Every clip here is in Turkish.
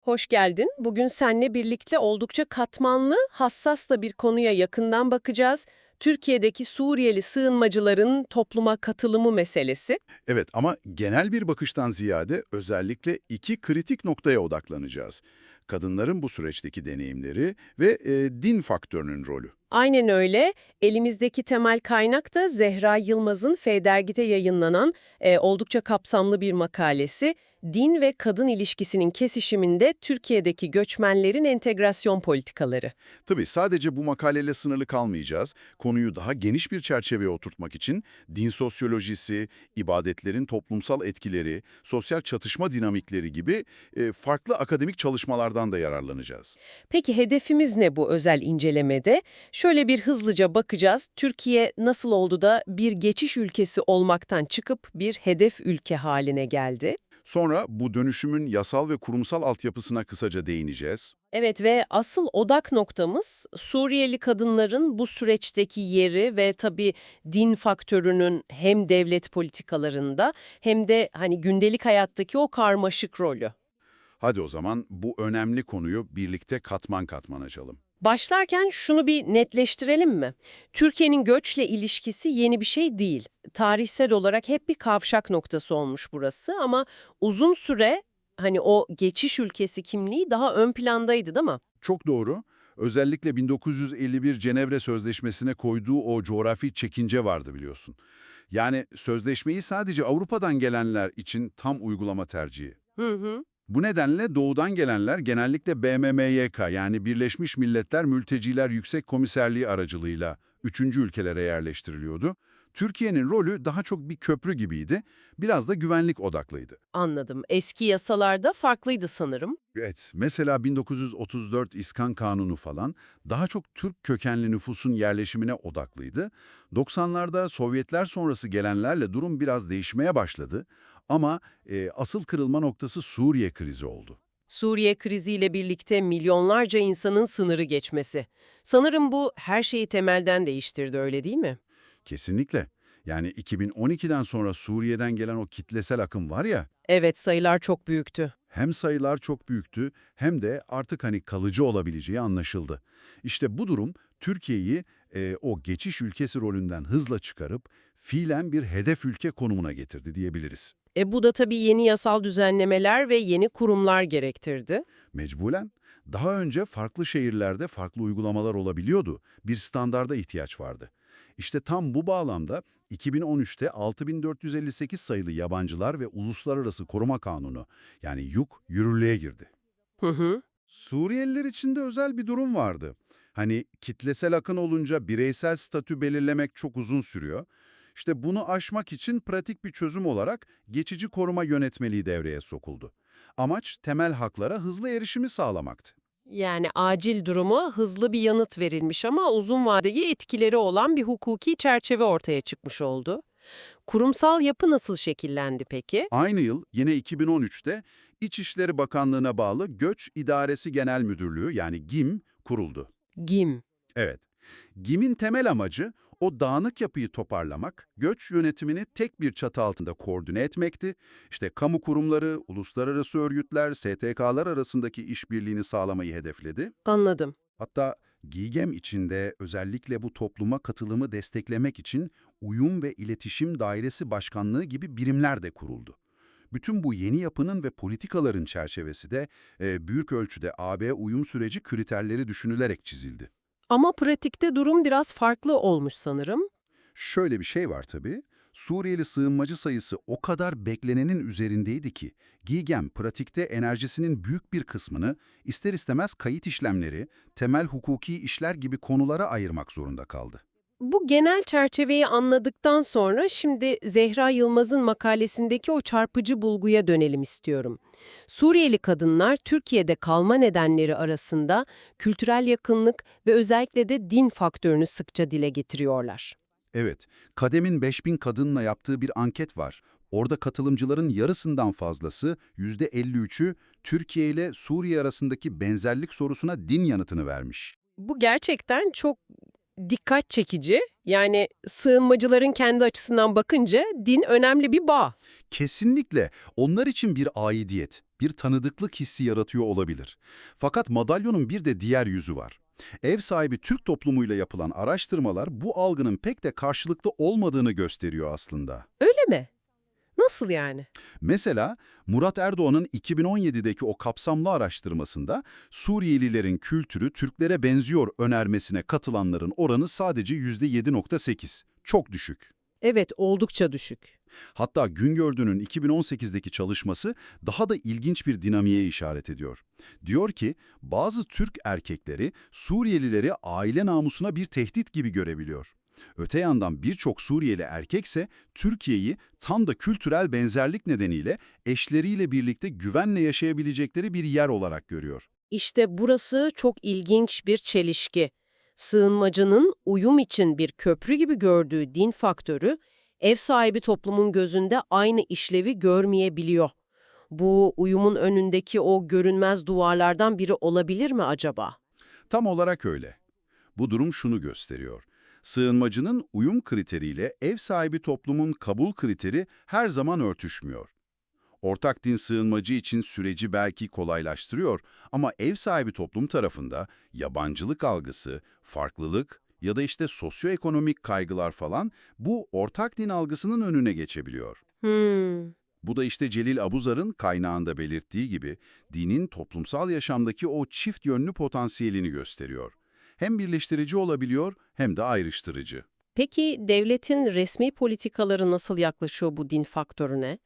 Hoş geldin. Bugün seninle birlikte oldukça katmanlı, hassas da bir konuya yakından bakacağız. Türkiye'deki Suriyeli sığınmacıların topluma katılımı meselesi. Evet ama genel bir bakıştan ziyade özellikle iki kritik noktaya odaklanacağız. Kadınların bu süreçteki deneyimleri ve e, din faktörünün rolü. Aynen öyle. Elimizdeki temel kaynak da Zehra Yılmaz'ın F Dergi'de yayınlanan e, oldukça kapsamlı bir makalesi. Din ve kadın ilişkisinin kesişiminde Türkiye'deki göçmenlerin entegrasyon politikaları. Tabii sadece bu makaleyle sınırlı kalmayacağız. Konuyu daha geniş bir çerçeveye oturtmak için din sosyolojisi, ibadetlerin toplumsal etkileri, sosyal çatışma dinamikleri gibi e, farklı akademik çalışmalardan da yararlanacağız. Peki hedefimiz ne bu özel incelemede? Şöyle bir hızlıca bakacağız. Türkiye nasıl oldu da bir geçiş ülkesi olmaktan çıkıp bir hedef ülke haline geldi? Sonra bu dönüşümün yasal ve kurumsal altyapısına kısaca değineceğiz. Evet ve asıl odak noktamız Suriyeli kadınların bu süreçteki yeri ve tabii din faktörünün hem devlet politikalarında hem de hani gündelik hayattaki o karmaşık rolü. Hadi o zaman bu önemli konuyu birlikte katman katman açalım. Başlarken şunu bir netleştirelim mi? Türkiye'nin göçle ilişkisi yeni bir şey değil. Tarihsel olarak hep bir kavşak noktası olmuş burası ama uzun süre hani o geçiş ülkesi kimliği daha ön plandaydı değil mi? Çok doğru. Özellikle 1951 Cenevre Sözleşmesi'ne koyduğu o coğrafi çekince vardı biliyorsun. Yani sözleşmeyi sadece Avrupa'dan gelenler için tam uygulama tercihi. Hı hı. Bu nedenle doğudan gelenler genellikle BMMYK yani Birleşmiş Milletler Mülteciler Yüksek Komiserliği aracılığıyla üçüncü ülkelere yerleştiriliyordu. Türkiye'nin rolü daha çok bir köprü gibiydi, biraz da güvenlik odaklıydı. Anladım. Eski yasalarda farklıydı sanırım. Evet, mesela 1934 İskan Kanunu falan daha çok Türk kökenli nüfusun yerleşimine odaklıydı. 90'larda Sovyetler sonrası gelenlerle durum biraz değişmeye başladı ama e, asıl kırılma noktası Suriye krizi oldu. Suriye kriziyle birlikte milyonlarca insanın sınırı geçmesi. Sanırım bu her şeyi temelden değiştirdi öyle değil mi? Kesinlikle. Yani 2012'den sonra Suriye'den gelen o kitlesel akım var ya, Evet sayılar çok büyüktü. hem sayılar çok büyüktü hem de artık hani kalıcı olabileceği anlaşıldı. İşte bu durum Türkiye'yi e, o geçiş ülkesi rolünden hızla çıkarıp fiilen bir hedef ülke konumuna getirdi diyebiliriz. E bu da tabii yeni yasal düzenlemeler ve yeni kurumlar gerektirdi. Mecburen daha önce farklı şehirlerde farklı uygulamalar olabiliyordu. Bir standarda ihtiyaç vardı. İşte tam bu bağlamda 2013'te 6458 sayılı Yabancılar ve Uluslararası Koruma Kanunu yani YUK yürürlüğe girdi. Hı hı. Suriyeliler için de özel bir durum vardı. Hani kitlesel akın olunca bireysel statü belirlemek çok uzun sürüyor. İşte bunu aşmak için pratik bir çözüm olarak geçici koruma yönetmeliği devreye sokuldu. Amaç temel haklara hızlı erişimi sağlamaktı. Yani acil duruma hızlı bir yanıt verilmiş ama uzun vadeli etkileri olan bir hukuki çerçeve ortaya çıkmış oldu. Kurumsal yapı nasıl şekillendi peki? Aynı yıl yine 2013'te İçişleri Bakanlığı'na bağlı Göç İdaresi Genel Müdürlüğü yani GİM kuruldu. GİM. Evet. GİM'in temel amacı o dağınık yapıyı toparlamak, göç yönetimini tek bir çatı altında koordine etmekti. İşte kamu kurumları, uluslararası örgütler, STK'lar arasındaki işbirliğini sağlamayı hedefledi. Anladım. Hatta GİGEM içinde özellikle bu topluma katılımı desteklemek için Uyum ve İletişim Dairesi Başkanlığı gibi birimler de kuruldu. Bütün bu yeni yapının ve politikaların çerçevesi de e, büyük ölçüde AB uyum süreci kriterleri düşünülerek çizildi. Ama pratikte durum biraz farklı olmuş sanırım. Şöyle bir şey var tabii. Suriyeli sığınmacı sayısı o kadar beklenenin üzerindeydi ki, GİGEM pratikte enerjisinin büyük bir kısmını ister istemez kayıt işlemleri, temel hukuki işler gibi konulara ayırmak zorunda kaldı. Bu genel çerçeveyi anladıktan sonra şimdi Zehra Yılmaz'ın makalesindeki o çarpıcı bulguya dönelim istiyorum. Suriyeli kadınlar Türkiye'de kalma nedenleri arasında kültürel yakınlık ve özellikle de din faktörünü sıkça dile getiriyorlar. Evet, Kadem'in 5000 kadınla yaptığı bir anket var. Orada katılımcıların yarısından fazlası, %53'ü Türkiye ile Suriye arasındaki benzerlik sorusuna din yanıtını vermiş. Bu gerçekten çok dikkat çekici. Yani sığınmacıların kendi açısından bakınca din önemli bir bağ. Kesinlikle onlar için bir aidiyet, bir tanıdıklık hissi yaratıyor olabilir. Fakat madalyonun bir de diğer yüzü var. Ev sahibi Türk toplumuyla yapılan araştırmalar bu algının pek de karşılıklı olmadığını gösteriyor aslında. Öyle mi? Nasıl yani? Mesela Murat Erdoğan'ın 2017'deki o kapsamlı araştırmasında Suriyelilerin kültürü Türklere benziyor önermesine katılanların oranı sadece %7.8. Çok düşük. Evet, oldukça düşük. Hatta Güngördü'nün 2018'deki çalışması daha da ilginç bir dinamiğe işaret ediyor. Diyor ki, bazı Türk erkekleri Suriyelileri aile namusuna bir tehdit gibi görebiliyor. Öte yandan birçok Suriyeli erkekse Türkiye'yi tam da kültürel benzerlik nedeniyle eşleriyle birlikte güvenle yaşayabilecekleri bir yer olarak görüyor. İşte burası çok ilginç bir çelişki. Sığınmacının uyum için bir köprü gibi gördüğü din faktörü, ev sahibi toplumun gözünde aynı işlevi görmeyebiliyor. Bu uyumun önündeki o görünmez duvarlardan biri olabilir mi acaba? Tam olarak öyle. Bu durum şunu gösteriyor. Sığınmacının uyum kriteriyle ev sahibi toplumun kabul kriteri her zaman örtüşmüyor. Ortak din sığınmacı için süreci belki kolaylaştırıyor ama ev sahibi toplum tarafında yabancılık algısı, farklılık ya da işte sosyoekonomik kaygılar falan bu ortak din algısının önüne geçebiliyor. Hmm. Bu da işte Celil Abuzar'ın kaynağında belirttiği gibi dinin toplumsal yaşamdaki o çift yönlü potansiyelini gösteriyor. Hem birleştirici olabiliyor hem de ayrıştırıcı. Peki devletin resmi politikaları nasıl yaklaşıyor bu din faktörüne?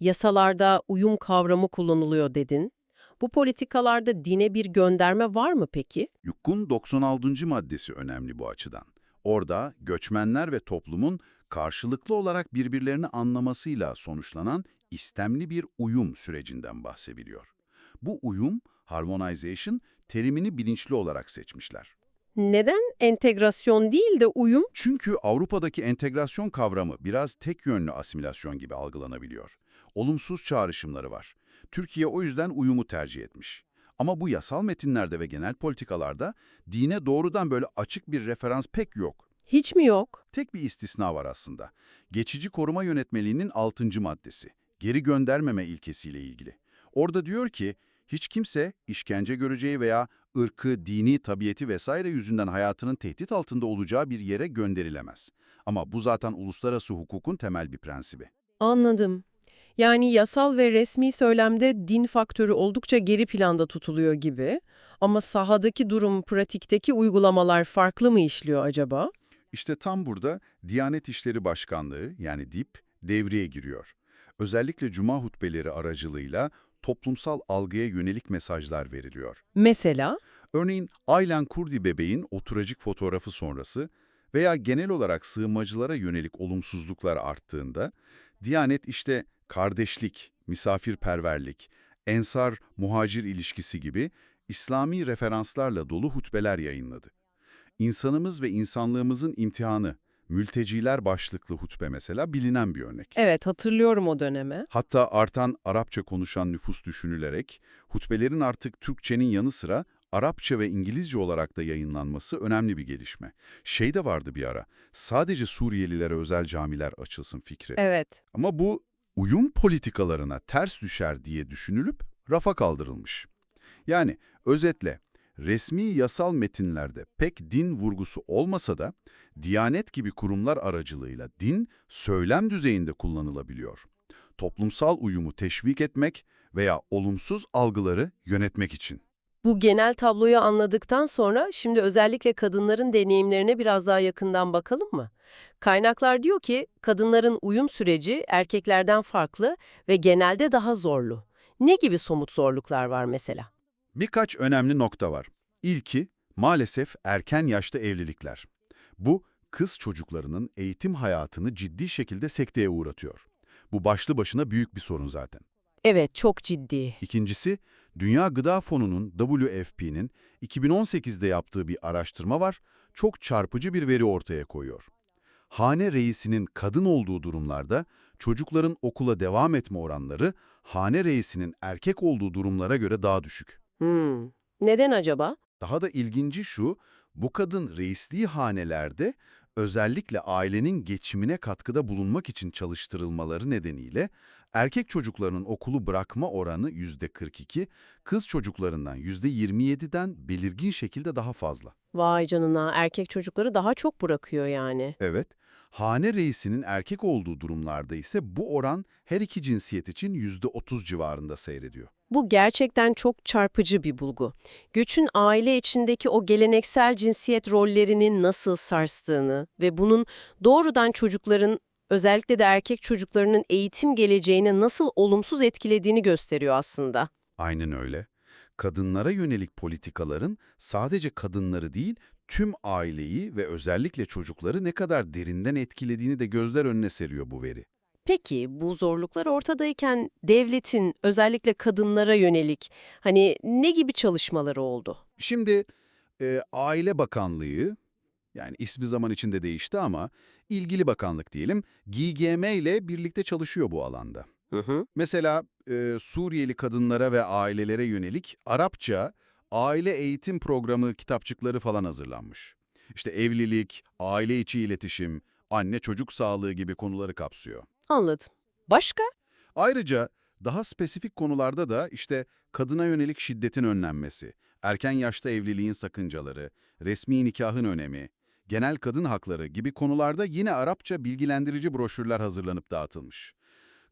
Yasalarda uyum kavramı kullanılıyor dedin. Bu politikalarda dine bir gönderme var mı peki? YUK'un 96. maddesi önemli bu açıdan. Orada göçmenler ve toplumun karşılıklı olarak birbirlerini anlamasıyla sonuçlanan istemli bir uyum sürecinden bahsediliyor. Bu uyum, harmonization, terimini bilinçli olarak seçmişler. Neden entegrasyon değil de uyum? Çünkü Avrupa'daki entegrasyon kavramı biraz tek yönlü asimilasyon gibi algılanabiliyor. Olumsuz çağrışımları var. Türkiye o yüzden uyumu tercih etmiş. Ama bu yasal metinlerde ve genel politikalarda dine doğrudan böyle açık bir referans pek yok. Hiç mi yok? Tek bir istisna var aslında. Geçici koruma yönetmeliğinin 6. maddesi. Geri göndermeme ilkesiyle ilgili. Orada diyor ki, hiç kimse işkence göreceği veya ırkı, dini, tabiyeti vesaire yüzünden hayatının tehdit altında olacağı bir yere gönderilemez. Ama bu zaten uluslararası hukukun temel bir prensibi. Anladım. Yani yasal ve resmi söylemde din faktörü oldukça geri planda tutuluyor gibi. Ama sahadaki durum, pratikteki uygulamalar farklı mı işliyor acaba? İşte tam burada Diyanet İşleri Başkanlığı yani DİP devreye giriyor. Özellikle cuma hutbeleri aracılığıyla toplumsal algıya yönelik mesajlar veriliyor. Mesela? Örneğin Aylan Kurdi bebeğin oturacık fotoğrafı sonrası veya genel olarak sığınmacılara yönelik olumsuzluklar arttığında, Diyanet işte kardeşlik, misafirperverlik, ensar-muhacir ilişkisi gibi İslami referanslarla dolu hutbeler yayınladı. İnsanımız ve insanlığımızın imtihanı, mülteciler başlıklı hutbe mesela bilinen bir örnek. Evet, hatırlıyorum o dönemi. Hatta artan Arapça konuşan nüfus düşünülerek, hutbelerin artık Türkçenin yanı sıra Arapça ve İngilizce olarak da yayınlanması önemli bir gelişme. Şey de vardı bir ara, sadece Suriyelilere özel camiler açılsın fikri. Evet. Ama bu uyum politikalarına ters düşer diye düşünülüp rafa kaldırılmış. Yani özetle resmi yasal metinlerde pek din vurgusu olmasa da Diyanet gibi kurumlar aracılığıyla din söylem düzeyinde kullanılabiliyor. Toplumsal uyumu teşvik etmek veya olumsuz algıları yönetmek için. Bu genel tabloyu anladıktan sonra şimdi özellikle kadınların deneyimlerine biraz daha yakından bakalım mı? Kaynaklar diyor ki kadınların uyum süreci erkeklerden farklı ve genelde daha zorlu. Ne gibi somut zorluklar var mesela? Birkaç önemli nokta var. İlki, maalesef erken yaşta evlilikler. Bu, kız çocuklarının eğitim hayatını ciddi şekilde sekteye uğratıyor. Bu başlı başına büyük bir sorun zaten. Evet, çok ciddi. İkincisi, Dünya Gıda Fonu'nun WFP'nin 2018'de yaptığı bir araştırma var, çok çarpıcı bir veri ortaya koyuyor. Hane reisinin kadın olduğu durumlarda çocukların okula devam etme oranları hane reisinin erkek olduğu durumlara göre daha düşük. Hmm. Neden acaba? Daha da ilginci şu, Bu kadın reisliği hanelerde özellikle ailenin geçimine katkıda bulunmak için çalıştırılmaları nedeniyle erkek çocuklarının okulu bırakma oranı %42, kız çocuklarından %27'den belirgin şekilde daha fazla. Vay canına erkek çocukları daha çok bırakıyor yani. Evet, hane reisinin erkek olduğu durumlarda ise bu oran her iki cinsiyet için %30 civarında seyrediyor. Bu gerçekten çok çarpıcı bir bulgu. Göçün aile içindeki o geleneksel cinsiyet rollerinin nasıl sarstığını ve bunun doğrudan çocukların, özellikle de erkek çocuklarının eğitim geleceğine nasıl olumsuz etkilediğini gösteriyor aslında. Aynen öyle. Kadınlara yönelik politikaların sadece kadınları değil, tüm aileyi ve özellikle çocukları ne kadar derinden etkilediğini de gözler önüne seriyor bu veri. Peki bu zorluklar ortadayken devletin özellikle kadınlara yönelik hani ne gibi çalışmaları oldu? Şimdi e, Aile Bakanlığı, yani ismi zaman içinde değişti ama ilgili bakanlık diyelim, GİGM ile birlikte çalışıyor bu alanda. Hı hı. Mesela e, Suriyeli kadınlara ve ailelere yönelik Arapça aile eğitim programı kitapçıkları falan hazırlanmış. İşte evlilik, aile içi iletişim, anne çocuk sağlığı gibi konuları kapsıyor. Anladım. Başka? Ayrıca daha spesifik konularda da işte kadına yönelik şiddetin önlenmesi, erken yaşta evliliğin sakıncaları, resmi nikahın önemi, genel kadın hakları gibi konularda yine Arapça bilgilendirici broşürler hazırlanıp dağıtılmış.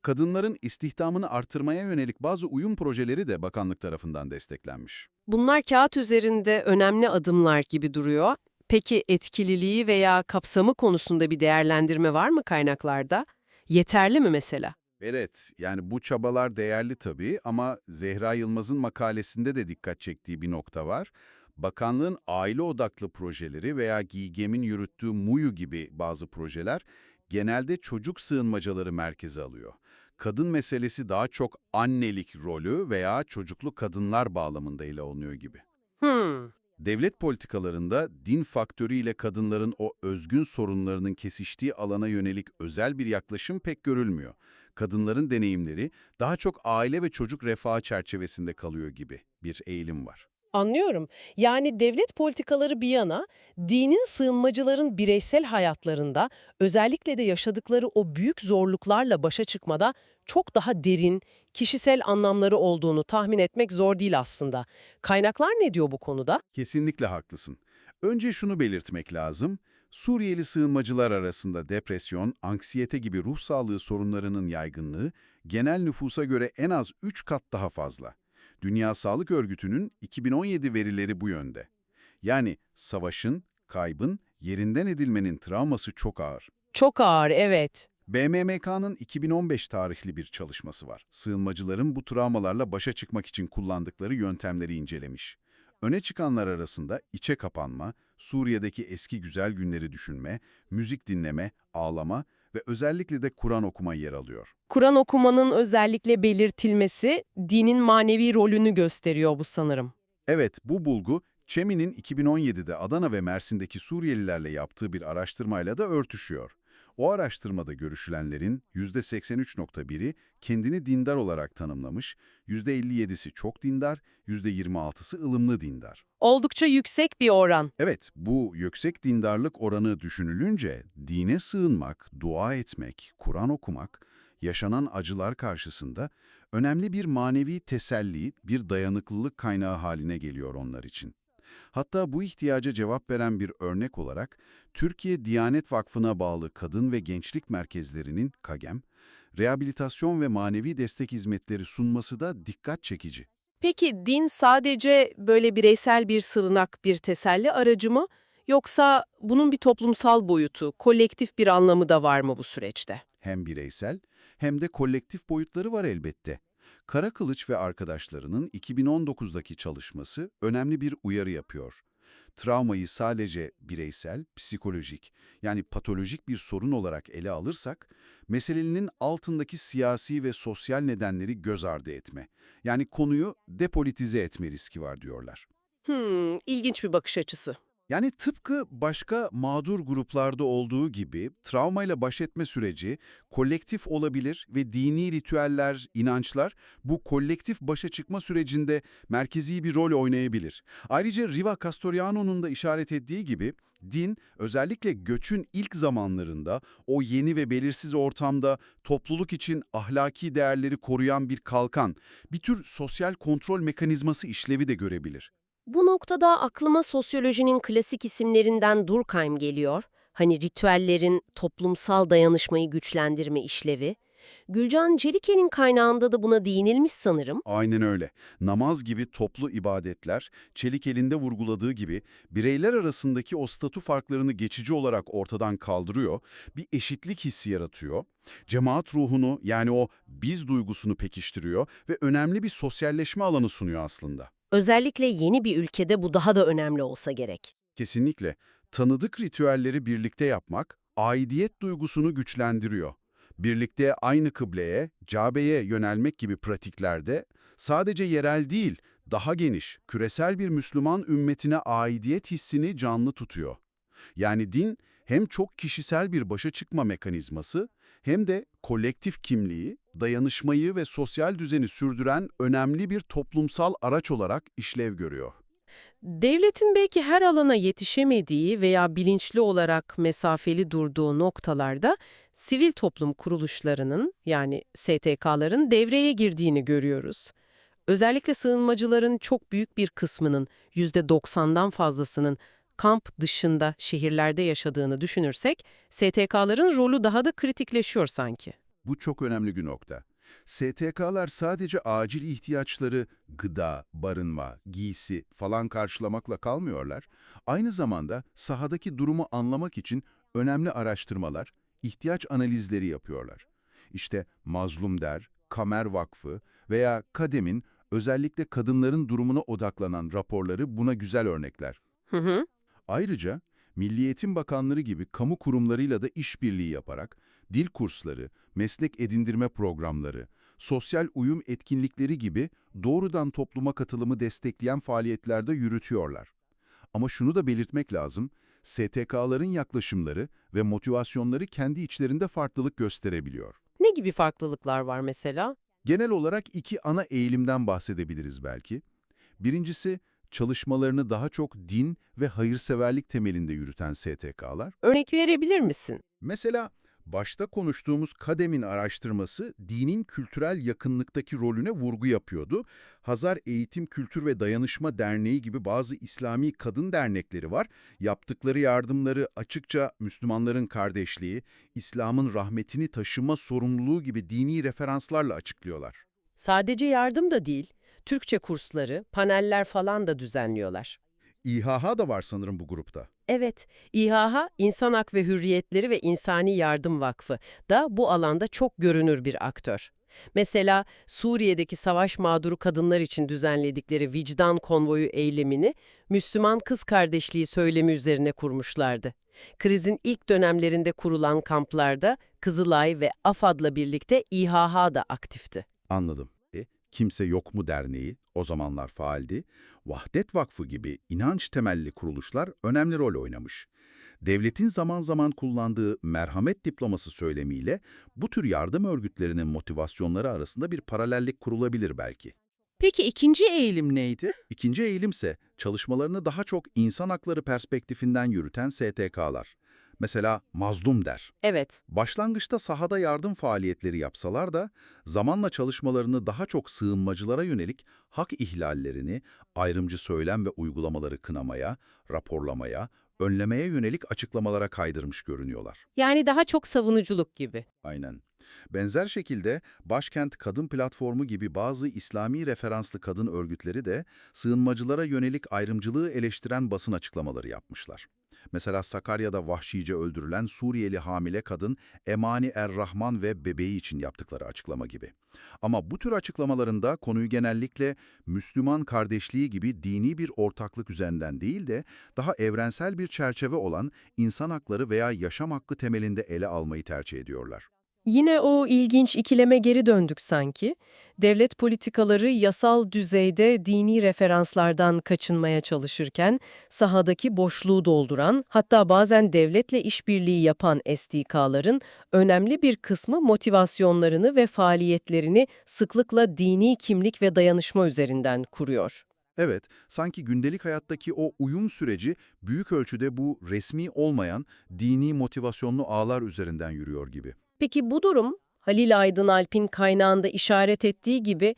Kadınların istihdamını artırmaya yönelik bazı uyum projeleri de bakanlık tarafından desteklenmiş. Bunlar kağıt üzerinde önemli adımlar gibi duruyor. Peki etkililiği veya kapsamı konusunda bir değerlendirme var mı kaynaklarda? Yeterli mi mesela? Evet, yani bu çabalar değerli tabii ama Zehra Yılmaz'ın makalesinde de dikkat çektiği bir nokta var. Bakanlığın aile odaklı projeleri veya GİGEM'in yürüttüğü MUYU gibi bazı projeler genelde çocuk sığınmacaları merkeze alıyor. Kadın meselesi daha çok annelik rolü veya çocuklu kadınlar bağlamında ele alınıyor gibi. Hmm. Devlet politikalarında din faktörüyle kadınların o özgün sorunlarının kesiştiği alana yönelik özel bir yaklaşım pek görülmüyor. Kadınların deneyimleri daha çok aile ve çocuk refahı çerçevesinde kalıyor gibi bir eğilim var. Anlıyorum. Yani devlet politikaları bir yana, dinin sığınmacıların bireysel hayatlarında, özellikle de yaşadıkları o büyük zorluklarla başa çıkmada çok daha derin, kişisel anlamları olduğunu tahmin etmek zor değil aslında. Kaynaklar ne diyor bu konuda? Kesinlikle haklısın. Önce şunu belirtmek lazım. Suriyeli sığınmacılar arasında depresyon, anksiyete gibi ruh sağlığı sorunlarının yaygınlığı genel nüfusa göre en az 3 kat daha fazla. Dünya Sağlık Örgütü'nün 2017 verileri bu yönde. Yani savaşın, kaybın, yerinden edilmenin travması çok ağır. Çok ağır, evet. BMMK'nın 2015 tarihli bir çalışması var. Sığınmacıların bu travmalarla başa çıkmak için kullandıkları yöntemleri incelemiş. Öne çıkanlar arasında içe kapanma, Suriye'deki eski güzel günleri düşünme, müzik dinleme, ağlama ve özellikle de Kur'an okuma yer alıyor. Kur'an okumanın özellikle belirtilmesi dinin manevi rolünü gösteriyor bu sanırım. Evet, bu bulgu Çemi'nin 2017'de Adana ve Mersin'deki Suriyelilerle yaptığı bir araştırmayla da örtüşüyor. O araştırmada görüşülenlerin %83.1'i kendini dindar olarak tanımlamış, %57'si çok dindar, %26'sı ılımlı dindar. Oldukça yüksek bir oran. Evet, bu yüksek dindarlık oranı düşünülünce dine sığınmak, dua etmek, Kur'an okumak, yaşanan acılar karşısında önemli bir manevi teselli, bir dayanıklılık kaynağı haline geliyor onlar için. Hatta bu ihtiyaca cevap veren bir örnek olarak Türkiye Diyanet Vakfı'na bağlı kadın ve gençlik merkezlerinin KAGEM, rehabilitasyon ve manevi destek hizmetleri sunması da dikkat çekici. Peki din sadece böyle bireysel bir sığınak, bir teselli aracı mı? Yoksa bunun bir toplumsal boyutu, kolektif bir anlamı da var mı bu süreçte? Hem bireysel hem de kolektif boyutları var elbette. Kara Kılıç ve arkadaşlarının 2019'daki çalışması önemli bir uyarı yapıyor. Travmayı sadece bireysel, psikolojik yani patolojik bir sorun olarak ele alırsak, meselenin altındaki siyasi ve sosyal nedenleri göz ardı etme. Yani konuyu depolitize etme riski var diyorlar. Hmm, ilginç bir bakış açısı. Yani tıpkı başka mağdur gruplarda olduğu gibi travmayla baş etme süreci kolektif olabilir ve dini ritüeller, inançlar bu kolektif başa çıkma sürecinde merkezi bir rol oynayabilir. Ayrıca Riva Castoriano'nun da işaret ettiği gibi din özellikle göçün ilk zamanlarında o yeni ve belirsiz ortamda topluluk için ahlaki değerleri koruyan bir kalkan, bir tür sosyal kontrol mekanizması işlevi de görebilir. Bu noktada aklıma sosyolojinin klasik isimlerinden Durkheim geliyor. Hani ritüellerin toplumsal dayanışmayı güçlendirme işlevi. Gülcan Çelike'nin kaynağında da buna değinilmiş sanırım. Aynen öyle. Namaz gibi toplu ibadetler, Çelik elinde vurguladığı gibi bireyler arasındaki o statü farklarını geçici olarak ortadan kaldırıyor, bir eşitlik hissi yaratıyor, cemaat ruhunu yani o biz duygusunu pekiştiriyor ve önemli bir sosyalleşme alanı sunuyor aslında. Özellikle yeni bir ülkede bu daha da önemli olsa gerek. Kesinlikle. Tanıdık ritüelleri birlikte yapmak, aidiyet duygusunu güçlendiriyor. Birlikte aynı kıbleye, Cabe'ye yönelmek gibi pratiklerde sadece yerel değil, daha geniş, küresel bir Müslüman ümmetine aidiyet hissini canlı tutuyor. Yani din hem çok kişisel bir başa çıkma mekanizması hem de kolektif kimliği, dayanışmayı ve sosyal düzeni sürdüren önemli bir toplumsal araç olarak işlev görüyor. Devletin belki her alana yetişemediği veya bilinçli olarak mesafeli durduğu noktalarda sivil toplum kuruluşlarının yani STK'ların devreye girdiğini görüyoruz. Özellikle sığınmacıların çok büyük bir kısmının %90'dan fazlasının kamp dışında şehirlerde yaşadığını düşünürsek STK'ların rolü daha da kritikleşiyor sanki. Bu çok önemli bir nokta. STK'lar sadece acil ihtiyaçları gıda, barınma, giysi falan karşılamakla kalmıyorlar. Aynı zamanda sahadaki durumu anlamak için önemli araştırmalar, ihtiyaç analizleri yapıyorlar. İşte Mazlum Der, Kamer Vakfı veya Kadem'in özellikle kadınların durumuna odaklanan raporları buna güzel örnekler. Hı hı. Ayrıca Milli Eğitim Bakanları gibi kamu kurumlarıyla da işbirliği yaparak dil kursları, meslek edindirme programları, sosyal uyum etkinlikleri gibi doğrudan topluma katılımı destekleyen faaliyetlerde yürütüyorlar. Ama şunu da belirtmek lazım, STK'ların yaklaşımları ve motivasyonları kendi içlerinde farklılık gösterebiliyor. Ne gibi farklılıklar var mesela? Genel olarak iki ana eğilimden bahsedebiliriz belki. Birincisi, çalışmalarını daha çok din ve hayırseverlik temelinde yürüten STK'lar. Örnek verebilir misin? Mesela başta konuştuğumuz Kadem'in araştırması dinin kültürel yakınlıktaki rolüne vurgu yapıyordu. Hazar Eğitim Kültür ve Dayanışma Derneği gibi bazı İslami kadın dernekleri var. Yaptıkları yardımları açıkça Müslümanların kardeşliği, İslam'ın rahmetini taşıma sorumluluğu gibi dini referanslarla açıklıyorlar. Sadece yardım da değil, Türkçe kursları, paneller falan da düzenliyorlar. İHH da var sanırım bu grupta. Evet, İHH, İnsan Hak ve Hürriyetleri ve İnsani Yardım Vakfı da bu alanda çok görünür bir aktör. Mesela Suriye'deki savaş mağduru kadınlar için düzenledikleri vicdan konvoyu eylemini Müslüman kız kardeşliği söylemi üzerine kurmuşlardı. Krizin ilk dönemlerinde kurulan kamplarda Kızılay ve AFAD'la birlikte İHH da aktifti. Anladım. Kimse Yok mu Derneği, o zamanlar faaldi, Vahdet Vakfı gibi inanç temelli kuruluşlar önemli rol oynamış. Devletin zaman zaman kullandığı merhamet diploması söylemiyle bu tür yardım örgütlerinin motivasyonları arasında bir paralellik kurulabilir belki. Peki ikinci eğilim neydi? İkinci eğilimse çalışmalarını daha çok insan hakları perspektifinden yürüten STK'lar. Mesela Mazlum Der. Evet, Başlangıçta sahada yardım faaliyetleri yapsalar da zamanla çalışmalarını daha çok sığınmacılara yönelik hak ihlallerini, ayrımcı söylem ve uygulamaları kınamaya, raporlamaya, önlemeye yönelik açıklamalara kaydırmış görünüyorlar. yani daha çok savunuculuk gibi. Aynen. Benzer şekilde Başkent Kadın Platformu gibi bazı İslami referanslı kadın örgütleri de sığınmacılara yönelik ayrımcılığı eleştiren basın açıklamaları yapmışlar. Mesela Sakarya'da vahşice öldürülen Suriyeli hamile kadın Emani Er-Rahman ve bebeği için yaptıkları açıklama gibi. Ama bu tür açıklamalarında konuyu genellikle Müslüman kardeşliği gibi dini bir ortaklık üzerinden değil de daha evrensel bir çerçeve olan insan hakları veya yaşam hakkı temelinde ele almayı tercih ediyorlar. Yine o ilginç ikileme geri döndük sanki. Devlet politikaları yasal düzeyde dini referanslardan kaçınmaya çalışırken sahadaki boşluğu dolduran, hatta bazen devletle işbirliği yapan SDK'ların önemli bir kısmı motivasyonlarını ve faaliyetlerini sıklıkla dini kimlik ve dayanışma üzerinden kuruyor. Evet, sanki gündelik hayattaki o uyum süreci büyük ölçüde bu resmi olmayan dini motivasyonlu ağlar üzerinden yürüyor gibi. Peki bu durum, Halil Aydın Alp'in kaynağında işaret ettiği gibi,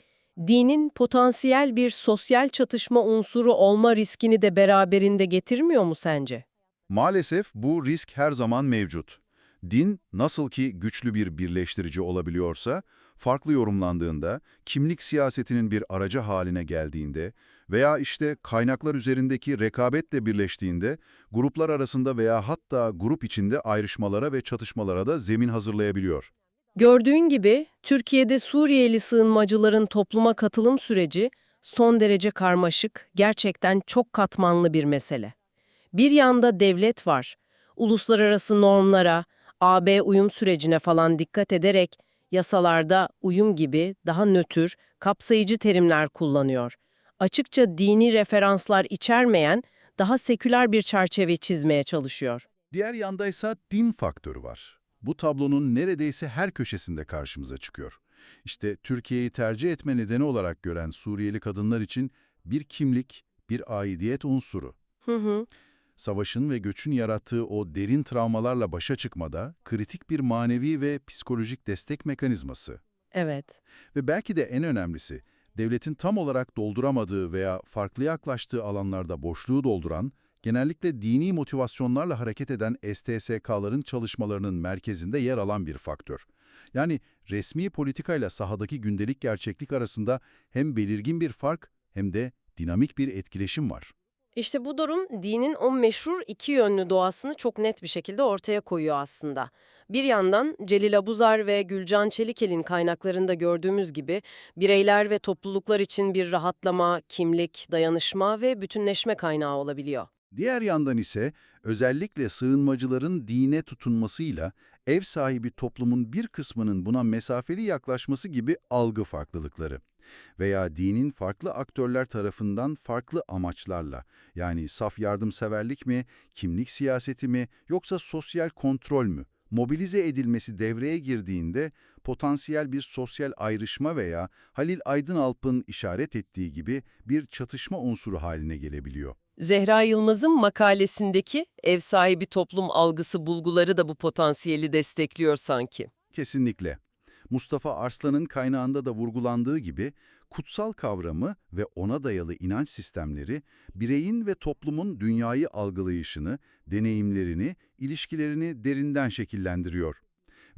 dinin potansiyel bir sosyal çatışma unsuru olma riskini de beraberinde getirmiyor mu sence? Maalesef bu risk her zaman mevcut. Din nasıl ki güçlü bir birleştirici olabiliyorsa, farklı yorumlandığında, kimlik siyasetinin bir aracı haline geldiğinde veya işte kaynaklar üzerindeki rekabetle birleştiğinde, gruplar arasında veya hatta grup içinde ayrışmalara ve çatışmalara da zemin hazırlayabiliyor. Gördüğün gibi Türkiye'de Suriyeli sığınmacıların topluma katılım süreci son derece karmaşık, gerçekten çok katmanlı bir mesele. Bir yanda devlet var, uluslararası normlara, AB uyum sürecine falan dikkat ederek yasalarda uyum gibi daha nötr, kapsayıcı terimler kullanıyor. Açıkça dini referanslar içermeyen, daha seküler bir çerçeve çizmeye çalışıyor. Diğer yandaysa din faktörü var. Bu tablonun neredeyse her köşesinde karşımıza çıkıyor. İşte Türkiye'yi tercih etme nedeni olarak gören Suriyeli kadınlar için bir kimlik, bir aidiyet unsuru. Hı hı. Savaşın ve göçün yarattığı o derin travmalarla başa çıkmada kritik bir manevi ve psikolojik destek mekanizması. Evet. Ve belki de en önemlisi, devletin tam olarak dolduramadığı veya farklı yaklaştığı alanlarda boşluğu dolduran, genellikle dini motivasyonlarla hareket eden STSK'ların çalışmalarının merkezinde yer alan bir faktör. Yani resmi politikayla sahadaki gündelik gerçeklik arasında hem belirgin bir fark hem de dinamik bir etkileşim var. İşte bu durum dinin o meşhur iki yönlü doğasını çok net bir şekilde ortaya koyuyor aslında. Bir yandan Celil Abuzar ve Gülcan Çelikel'in kaynaklarında gördüğümüz gibi bireyler ve topluluklar için bir rahatlama, kimlik, dayanışma ve bütünleşme kaynağı olabiliyor. Diğer yandan ise özellikle sığınmacıların dine tutunmasıyla ev sahibi toplumun bir kısmının buna mesafeli yaklaşması gibi algı farklılıkları veya dinin farklı aktörler tarafından farklı amaçlarla yani saf yardımseverlik mi, kimlik siyaseti mi yoksa sosyal kontrol mü mobilize edilmesi devreye girdiğinde potansiyel bir sosyal ayrışma veya Halil Aydınalp'ın işaret ettiği gibi bir çatışma unsuru haline gelebiliyor. Zehra Yılmaz'ın makalesindeki ev sahibi toplum algısı bulguları da bu potansiyeli destekliyor sanki. Kesinlikle. Mustafa Arslan'ın kaynağında da vurgulandığı gibi kutsal kavramı ve ona dayalı inanç sistemleri bireyin ve toplumun dünyayı algılayışını, deneyimlerini, ilişkilerini derinden şekillendiriyor.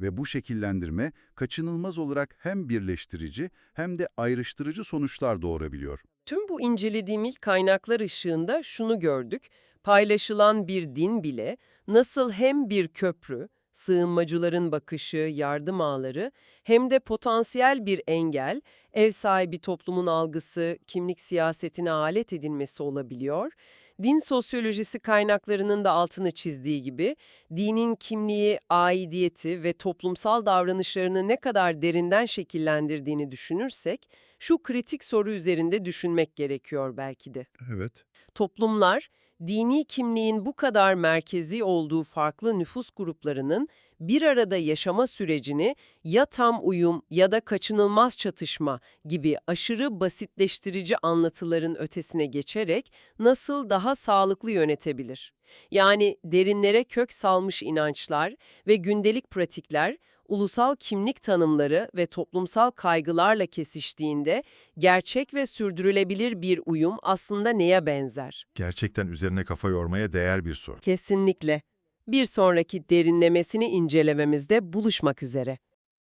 Ve bu şekillendirme kaçınılmaz olarak hem birleştirici hem de ayrıştırıcı sonuçlar doğurabiliyor. Tüm bu incelediğim ilk kaynaklar ışığında şunu gördük. Paylaşılan bir din bile nasıl hem bir köprü, sığınmacıların bakışı, yardım ağları hem de potansiyel bir engel, ev sahibi toplumun algısı, kimlik siyasetine alet edilmesi olabiliyor. Din sosyolojisi kaynaklarının da altını çizdiği gibi, dinin kimliği, aidiyeti ve toplumsal davranışlarını ne kadar derinden şekillendirdiğini düşünürsek, şu kritik soru üzerinde düşünmek gerekiyor belki de. Evet. Toplumlar, dini kimliğin bu kadar merkezi olduğu farklı nüfus gruplarının bir arada yaşama sürecini ya tam uyum ya da kaçınılmaz çatışma gibi aşırı basitleştirici anlatıların ötesine geçerek nasıl daha sağlıklı yönetebilir? Yani derinlere kök salmış inançlar ve gündelik pratikler ulusal kimlik tanımları ve toplumsal kaygılarla kesiştiğinde gerçek ve sürdürülebilir bir uyum aslında neye benzer? Gerçekten üzerine kafa yormaya değer bir soru. Kesinlikle. Bir sonraki derinlemesini incelememizde buluşmak üzere.